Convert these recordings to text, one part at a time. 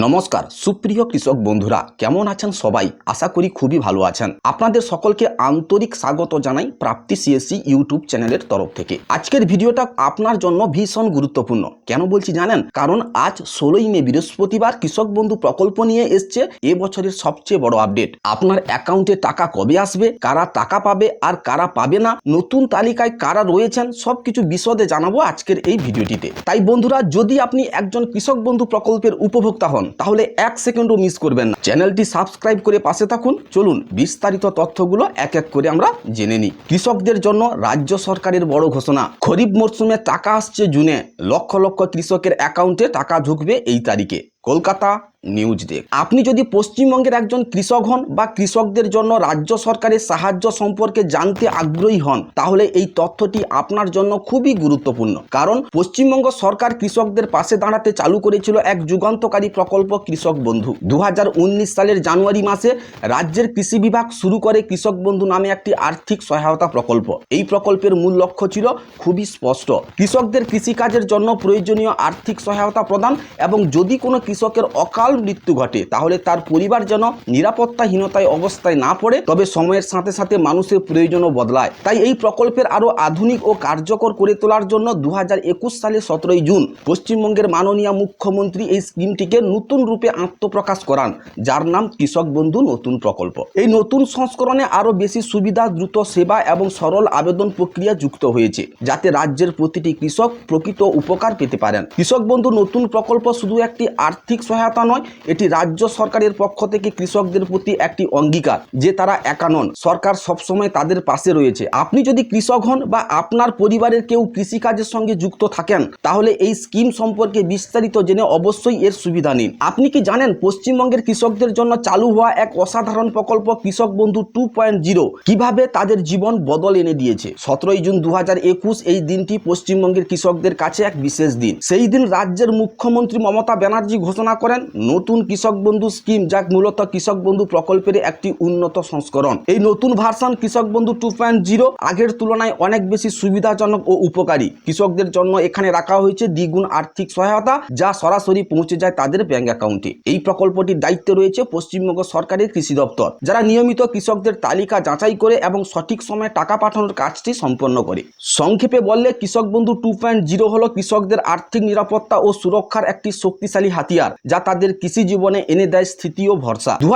নমস্কার, সুপ্রিয় কৃষক বন্ধুরা, কেমন আছেন সবাই? আশা করি খুবই ভালো আছেন। আপনাদের সকলকে আন্তরিক স্বাগত জানাই প্রাপ্তি সিএসসি ইউটিউব চ্যানেলের তরফ থেকে। আজকের ভিডিওটা আপনার জন্য ভীষণ গুরুত্বপূর্ণ। কেন বলছি জানেন? কারণ আজ ষোলোই মে, বৃহস্পতিবার কৃষক বন্ধু প্রকল্প নিয়ে এসছে এবছরের সবচেয়ে বড় আপডেট। আপনার অ্যাকাউন্টে টাকা কবে আসবে, কারা টাকা পাবে আর কারা পাবে না, নতুন তালিকায় কারা রয়েছেন সব কিছু বিশদে জানাব আজকের এই ভিডিওটিতে। তাই বন্ধুরা, যদি আপনি একজন কৃষক বন্ধু প্রকল্পের উপভোক্তা হন তাহলে এক সেকেন্ডও মিস করবেন না। চ্যানেলটি সাবস্ক্রাইব করে পাশে থাকুন। চলুন, বিস্তারিত তথ্যগুলো এক এক করে আমরা জেনে নিই। কৃষকদের জন্য রাজ্য সরকারের বড় ঘোষণা। খরিফ মরশুমে টাকা আসছে জুনে। লক্ষ লক্ষ কৃষকের অ্যাকাউন্টে টাকা ঢুকবে এই তারিখে। Kolkata news desk. আপনি যদি পশ্চিমবঙ্গের একজন কৃষক হন বা কৃষকদের জন্য রাজ্য সরকারের সাহায্য সম্পর্কে জানতে আগ্রহী হন, তাহলে এই তথ্যটি আপনার জন্য খুবই গুরুত্বপূর্ণ। কারণ পশ্চিমবঙ্গ সরকার কৃষকদের পাশে দাঁড়াতে চালু করেছিল এক যুগান্তকারী প্রকল্প কৃষক বন্ধু। দু হাজার উনিশ সালের জানুয়ারি মাসে রাজ্যের কৃষি বিভাগ শুরু করে কৃষক বন্ধু নামে একটি আর্থিক সহায়তা প্রকল্প। এই প্রকল্পের মূল লক্ষ্য ছিল খুবই স্পষ্ট। কৃষকদের কৃষিকাজের জন্য প্রয়োজনীয় আর্থিক সহায়তা প্রদান এবং যদি কোনো কৃষকের অকাল মৃত্যু ঘটে, তাহলে তার পরিবার যেন নিরাপত্তাহীনতায় অবস্থায় না পড়ে, তবে সময়ের সাথে সাথে মানুষের প্রয়োজনও বদলায়। তাই এই প্রকল্পের আরও আধুনিক ও কার্যকর করে তোলার জন্য দু একুশ সালে সতেরোই জুন পশ্চিমবঙ্গের মাননীয় মুখ্যমন্ত্রী এই স্কিমটিকে নতুন রূপে আত্মপ্রকাশ করান, যার নাম কৃষক বন্ধু নতুন প্রকল্প। এই নতুন সংস্করণে আরও বেশি সুবিধা, দ্রুত সেবা এবং সরল আবেদন প্রক্রিয়া যুক্ত হয়েছে, যাতে রাজ্যের প্রতিটি কৃষক প্রকৃত উপকার পেতে পারেন। কৃষক বন্ধু নতুন প্রকল্প শুধু একটি আর্থিক সহায়তা নয়, এটি রাজ্য সরকারের পক্ষ থেকে কৃষকদের প্রতি একটি অঙ্গীকার, যে তারা একা নন। সরকার সবসময় তাদের পাশে রয়েছে। আপনি যদি কৃষক হন বা আপনার পরিবারের কেউ কৃষিকাজের সঙ্গে যুক্ত থাকেন, তাহলে এই স্কিম সম্পর্কে বিস্তারিত জেনে অবশ্যই এর সুবিধা নিন। আপনি কি জানেন, পশ্চিমবঙ্গের কৃষকদের জন্য চালু হওয়া এক অসাধারণ প্রকল্প কৃষক বন্ধু টু পয়েন্ট জিরো, কীভাবে তাদের জীবন বদল এনে দিয়েছে? সতেরোই জুন দু হাজার একুশ এই দিনটি পশ্চিমবঙ্গের কৃষকদের কাছে এক বিশেষ দিন। সেই দিন রাজ্যের মুখ্যমন্ত্রী মমতা ব্যানার্জি ঘোষণা করেন, নতুন কৃষক বন্ধু স্কিম যা মূলত কৃষক বন্ধু প্রকল্পের একটি উন্নত সংস্করণ। এই নতুন ভার্সন কৃষক বন্ধু টু পয়েন্ট জিরো আগের তুলনায় অনেক বেশি সুবিধাজনক ও উপকারী। কৃষকদের জন্য এখানে রাখা হয়েছে দ্বিগুণ আর্থিক সহায়তা, যা সরাসরি পৌঁছে যায় তাদের ব্যাংক অ্যাকাউন্টে। এই প্রকল্পটির দায়িত্বে রয়েছে পশ্চিমবঙ্গ সরকারের কৃষি দপ্তর, যারা নিয়মিত কৃষকদের তালিকা যাচাই করে এবং সঠিক সময়ে টাকা পাঠানোর কাজটি সম্পন্ন করে। সংক্ষেপে বললে, কৃষক বন্ধু টু পয়েন্ট জিরো হল কৃষকদের আর্থিক নিরাপত্তা ও সুরক্ষার একটি শক্তিশালী হাতিয়ার। যা তাদের কৃষি জীবনে এনে দেয় স্থিতি ও ভরসা দু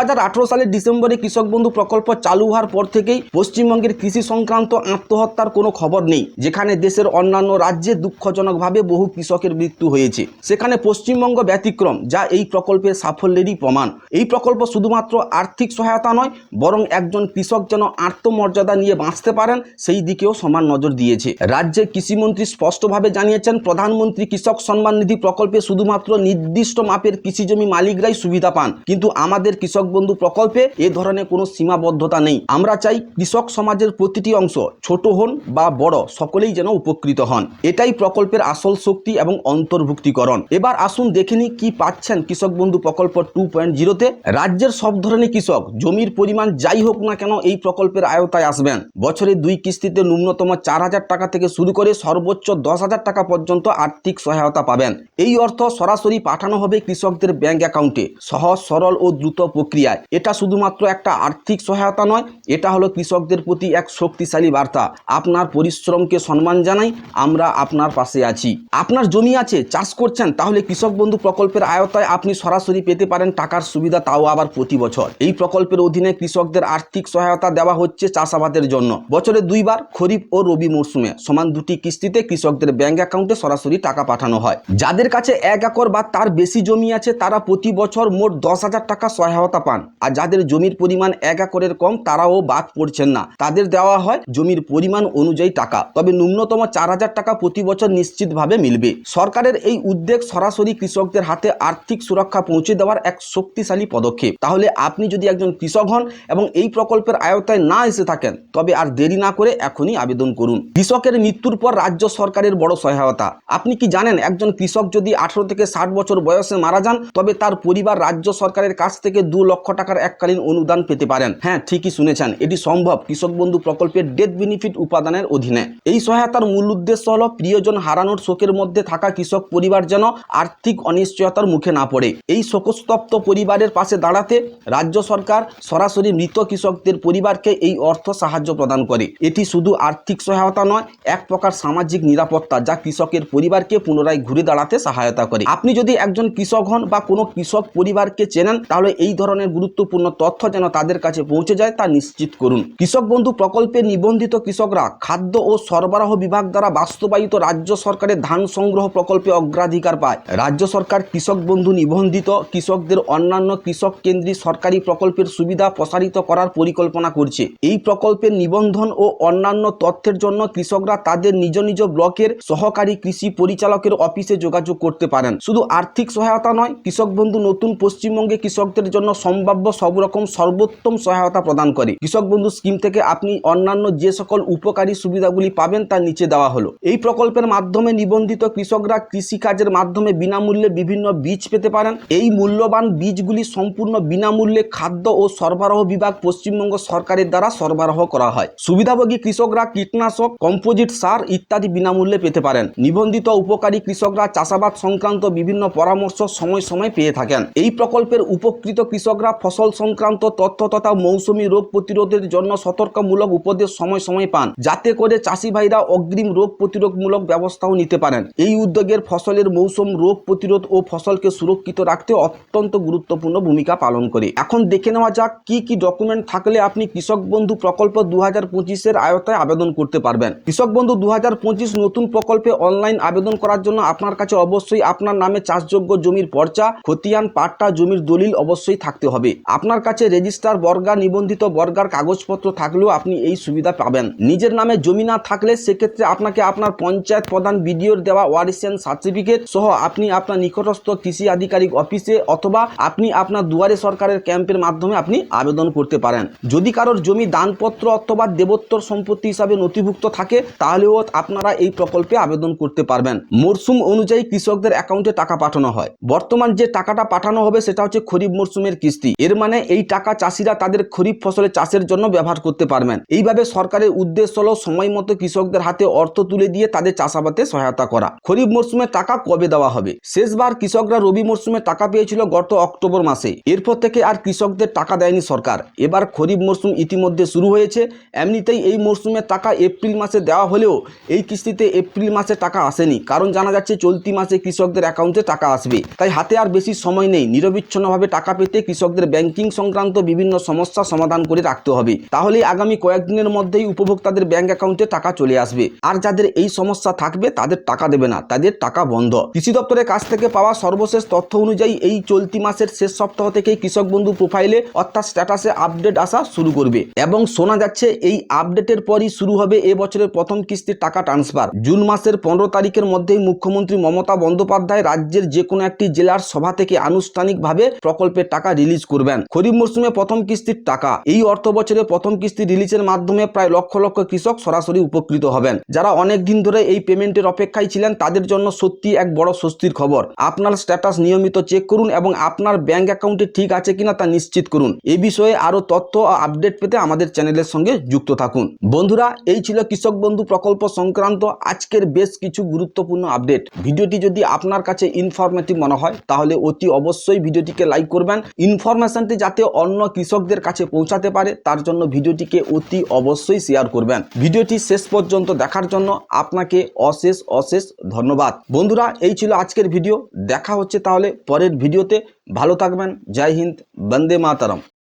সালের ডিসেম্বরে কৃষক বন্ধু প্রকল্প চালু হওয়ার পর থেকেই পশ্চিমবঙ্গের কৃষি সংক্রান্ত আত্মহত্যার কোনো খবর নেই। যেখানে দেশের অন্যান্য রাজ্যে দুঃখজনকভাবে বহু কৃষকের মৃত্যু হয়েছে। সেখানে পশ্চিমবঙ্গ ব্যতিক্রম, যা এই প্রকল্পের সাফল্যেরই প্রমাণ। এই প্রকল্প শুধুমাত্র আর্থিক সহায়তা নয়, বরং একজন কৃষক যেন আত্মমর্যাদা নিয়ে বাঁচতে পারেন, সেই দিকেও সমান নজর দিয়েছে। রাজ্যে কৃষিমন্ত্রী স্পষ্টভাবে জানিয়েছেন, প্রধানমন্ত্রী কৃষক সম্মান নিধি প্রকল্পে শুধুমাত্র নির্দিষ্ট মাপের কৃষি জমি মালিকরাই সুবিধা পান। কিন্তু আমাদের কৃষক বন্ধু প্রকল্পে এ ধরনের কোনো সীমাবদ্ধতা নেই। আমরা চাই কৃষক সমাজের প্রতিটি অংশ, ছোট হন বা বড়, সকলেই যেন উপকৃত হন। এটাই প্রকল্পের আসল শক্তি এবং অন্তর্ভুক্তিকরণ। এবার আসুন দেখে নিই কি পাচ্ছেন কৃষক বন্ধু প্রকল্প টু পয়েন্ট জিরোতে রাজ্যের সব ধরনের কৃষক, জমির পরিমাণ যাই হোক না কেন এই প্রকল্পের আয়তায় আসবেন। বছরে দুই কিস্তিতে ন্যূনতম চার হাজার টাকা থেকে শুরু করে সর্বোচ্চ দশ হাজার টাকা পর্যন্ত আর্থিক সহায়তা পাবেন। এই অর্থ সরাসরি পাঠানো হবে কৃষকদের ব্যাংক অ্যাকাউন্টে। সহজ, সরল ও দ্রুত প্রক্রিয়ায়। এটা শুধুমাত্র একটা আর্থিক সহায়তা নয়, এটা হলো কৃষকদের প্রতি এক শক্তিশালী বার্তা। আপনার পরিশ্রমকে সম্মান জানাই, আমরা আপনার পাশে আছি। আপনার জমি আছে, চাষ করছেন, তাহলে কৃষক বন্ধু প্রকল্পের আয়তায় আপনি সরাসরি পেতে পারেন টাকার সুবিধা, তাও আবার প্রতি বছর। এই প্রকল্পের অধীনে কৃষকদের আর্থিক সহায়তা দেওয়া হচ্ছে চাষাবাদের জন্য। বছরে দুইবার খরিফ ও রবি মরশুমে সমান দুটি কিস্তিতে কৃষকদের ব্যাংক অ্যাকাউন্টে সরাসরি টাকা পাঠানো হয়। যাদের কাছে এক একর বা তার বেশি জমি আছে, তারা প্রতি বছর মোট দশ হাজার টাকা সহায়তা পান। আর যাদের জমির পরিমাণ এক একরের কম, তারাও বাদ পড়ছেন না। তাদের দেওয়া হয় জমির পরিমাণ অনুযায়ী টাকা। তবে ন্যূনতম চার হাজার টাকা প্রতি বছর নিশ্চিতভাবে মিলবে। সরকারের এই উদ্যোগ সরাসরি কৃষকদের হাতে আর্থিক সুরক্ষা পৌঁছে দেওয়ার এক শক্তিশালী পদক্ষেপ। তাহলে আপনি যদি একজন কৃষক হন এবং এই প্রকল্পের আয়তায় না এসে থাকেন, তবে আর দেরি না করে এখনই আবেদন করুন। কৃষকের মৃত্যুর পর রাজ্য সরকারের বড় সহায়তা। আপনি কি জানেন, একজন কৃষক যদি আঠারো থেকে ষাট বছর বয়সে বয়সে মারা যান, তবে তার পরিবার রাজ্য সরকারের কাছ থেকে দু লক্ষ টাকার এককালীন অনুদান পেতে পারেন। হ্যাঁ ঠিকই শুনেছেন, এটি সম্ভব কৃষক বন্ধু প্রকল্পের ডেথ বেনিফিট উপাদানের অধীনে। এই সহায়তার মূল উদ্দেশ্য হল প্রিয়জন হারানোর শোকের মধ্যে থাকা কৃষক পরিবার যেন আর্থিক অনিশ্চয়তার মুখে না পড়ে। এই শোকস্তপ্ত পরিবারের পাশে দাঁড়াতে রাজ্য সরকার সরাসরি মৃত কৃষকদের পরিবারকে এই অর্থ সাহায্য প্রদান করে। এটি শুধু আর্থিক সহায়তা নয়, এক প্রকার সামাজিক নিরাপত্তা যা কৃষকের পরিবারকে পুনরায় ঘুরে দাঁড়াতে সহায়তা করে। আপনি যদি একজন কৃষক হন বা কোনো কৃষক পরিবারকে চেনেন, তাহলে এই ধরনের গুরুত্বপূর্ণ তথ্য যেন তাদের কাছে পৌঁছে যায় তা নিশ্চিত করুন। কৃষক বন্ধু প্রকল্পে নিবন্ধিত কৃষকরা খাদ্য ও সরবরাহ বিভাগ দ্বারা বাস্তবায়িত রাজ্য সরকারের ধান সংগ্রহ প্রকল্পে অগ্রাধিকার পায়। রাজ্য সরকার কৃষক বন্ধু নিবন্ধিত কৃষকদের অন্যান্য কৃষক কেন্দ্রী সরকারি প্রকল্পের সুবিধা প্রসারিত করার পরিকল্পনা করছে। এই প্রকল্পের নিবন্ধন ও অন্যান্য তথ্যের জন্য কৃষকরা তাদের নিজ নিজ ব্লকের সহকারী কৃষি পরিচালকের অফিসে যোগাযোগ করতে পারেন। শুধু আর্থিক সহায়তা নয়। কৃষক বন্ধু নতুন পশ্চিমবঙ্গে কৃষকদের জন্য সম্ভাব্য সব রকম সর্বোত্তম সহায়তা প্রদান করে। কৃষক বন্ধু স্কিম থেকে আপনি অন্যান্য যে সকল উপকারী সুবিধাগুলি পাবেন তার নিচে দেওয়া হলো। এই প্রকল্পের মাধ্যমে নিবন্ধিত কৃষকরা কৃষিকাজের মাধ্যমে বিনামূল্যে বিভিন্ন বীজ পেতে পারেন। এই মূল্যবান বীজগুলি সম্পূর্ণ বিনামূল্যে খাদ্য ও সরবরাহ বিভাগ পশ্চিমবঙ্গ সরকারের দ্বারা সরবরাহ করা হয়। সুবিধাভোগী কৃষকরা কীটনাশক, কম্পোজিট সার ইত্যাদি বিনামূল্যে পেতে পারেন। নিবন্ধিত উপকারী কৃষকরা চাষাবাদ সংক্রান্ত বিভিন্ন পরামর্শ সময় সময় পেয়ে থাকেন। এই প্রকল্পের উপকৃত কৃষকরা ফসল সংক্রান্ত তথ্য তথা মৌসুমি রোগ প্রতিরোধের জন্য সতর্কমূলক উপদেশ সময় সময় পান, যাতে করে চাষি ভাইরা অগ্রিম রোগ প্রতিরোধমূলক ব্যবস্থাও নিতে পারেন। এই উদ্যোগের ফসলের মৌসুম রোগ প্রতিরোধ ও ফসলকে সুরক্ষিত রাখতে অত্যন্ত গুরুত্বপূর্ণ ভূমিকা পালন করে। এখন দেখে নেওয়া যাক, কি কি ডকুমেন্ট থাকলে আপনি কৃষক বন্ধু প্রকল্প দু হাজার পঁচিশের আয়তায় আবেদন করতে পারবেন। কৃষক বন্ধু দু হাজার পঁচিশ নতুন প্রকল্পে অনলাইন আবেদন করার জন্য আপনার কাছে অবশ্যই আপনার নামে চাষযোগ্য জমির পর্চা, খতিয়ান, পাট্টা, জমির দলিল অবশ্যই থাকতে হবে। আপনার কাছে রেজিস্ট্রার বর্গা নিবন্ধিত বর্গার কাগজপত্র থাকলেও আপনি এই সুবিধা পাবেন। নিজের নামে জমি না থাকলে সেক্ষেত্রে আপনাকে আপনার পঞ্চায়েত প্রধান বিডিওর দেওয়া ওয়ারিসেন সার্টিফিকেট সহ আপনি আপনার নিকটস্থ কৃষি আধিকারিক অফিসে অথবা আপনি আপনার দুয়ারে সরকারের ক্যাম্পের মাধ্যমে আপনি আবেদন করতে পারেন। যদি কারোর জমি দানপত্র অথবা দেবোত্তর সম্পত্তি হিসাবে নথিভুক্ত থাকে, তাহলেও আপনারা এই প্রকল্পে আবেদন করতে পারবেন। মরশুম অনুযায়ী কৃষকদের অ্যাকাউন্টে টাকা পাঠানো হয়। বর্তমান যে টাকাটা পাঠানো হবে সেটা হচ্ছে খরিফ মরশুমের কিস্তি। এর মানে এই টাকা চাষিরা তাদের খরিফ ফসলের চাষের জন্য ব্যবহার করতে পারবেন। এইভাবে সরকারের উদ্দেশ্য হলো সময় মতো কৃষকদের হাতে অর্থ তুলে দিয়ে তাদের চাষাবাদে সহায়তা করা। খরিফ মরশুমে টাকা কবে দেওয়া হবে? শেষবার কৃষকরা রবি মরশুমে টাকা পেয়েছিল গত অক্টোবর মাসে। এরপর থেকে আর কৃষকদের টাকা দেয়নি সরকার। এবার খরিফ মরশুম ইতিমধ্যে শুরু হয়েছে। এমনিতেই এই মরশুমে টাকা এপ্রিল মাসে দেওয়া হলেও এই কিস্তিতে এপ্রিল মাসে টাকা আসেনি। কারণ জানা যাচ্ছে, চলতি মাসে কৃষকদের অ্যাকাউন্টে টাকা আসবে। তাই হাতে আর বেশি সময় নেই। নিরবিচ্ছিন্নভাবে টাকা পেতে কৃষকদের ব্যাংকিং সংক্রান্ত বিভিন্ন সমস্যা সমাধান করে রাখতে হবে। তাহলে আগামী কয়েকদিনের মধ্যেই উপভোক্তাদের ব্যাংক অ্যাকাউন্টে টাকা চলে আসবে। আর যাদের এই সমস্যা থাকবে, তাদের টাকা দেবে না। তাদের টাকা বন্ধ। কৃষি দপ্তরের কাছ থেকে পাওয়া সর্বশেষ তথ্য অনুযায়ী এই চলতি মাসের শেষ সপ্তাহ থেকেই কৃষক বন্ধু প্রোফাইলে অর্থাৎ স্ট্যাটাসে আপডেট আসা শুরু করবে। এবং শোনা যাচ্ছে, এই আপডেটের পরই শুরু হবে এ বছরের প্রথম কিস্তির টাকা ট্রান্সফার। জুন মাসের পনেরো তারিখের মধ্যেই মুখ্যমন্ত্রী মমতা বন্দ্যোপাধ্যায় রাজ্যের যে কোনো একটি জেলার সভা থেকে আনুষ্ঠানিকভাবে প্রকল্পের টাকা রিলিজ করবেন। খরিফ মরশুমে প্রথম কিস্তির টাকা। এই অর্থ বছরে প্রথম কিস্তি রিলিজের মাধ্যমে প্রায় লক্ষ লক্ষ কৃষক সরাসরি উপকৃত হবেন। যারা অনেক দিন ধরে এই পেমেন্টের অপেক্ষায় ছিলেন, তাদের জন্য সত্যি এক বড় স্বস্তির খবর। আপনার স্ট্যাটাস নিয়মিত চেক করুন এবং আপনার ব্যাংক অ্যাকাউন্টে ঠিক আছে কিনা তা নিশ্চিত করুন। এ বিষয়ে আরও তথ্য ও আপডেট পেতে আমাদের চ্যানেলের সঙ্গে যুক্ত থাকুন। বন্ধুরা, এই ছিল কৃষক বন্ধু প্রকল্প সংক্রান্ত আজকের বেশ কিছু গুরুত্বপূর্ণ আপডেট। ভিডিওটি যদি আপনার কাছে ইনফরমেটিভ মনে হয়, তাহলে অতি অবশ্যই ভিডিওটিকে লাইক করবেন। ইনফরমেশনটি যাতে অন্য কৃষকদের কাছে পৌঁছাতে পারে, তার জন্য ভিডিওটিকে অতি অবশ্যই শেয়ার করবেন। ভিডিওটি শেষ পর্যন্ত দেখার জন্য আপনাকে অশেষ অশেষ ধন্যবাদ। বন্ধুরা, এই ছিল আজকের ভিডিও। দেখা হচ্ছে তাহলে পরের ভিডিওতে। ভালো থাকবেন। জয় হিন্দ, বন্দে মাতারম।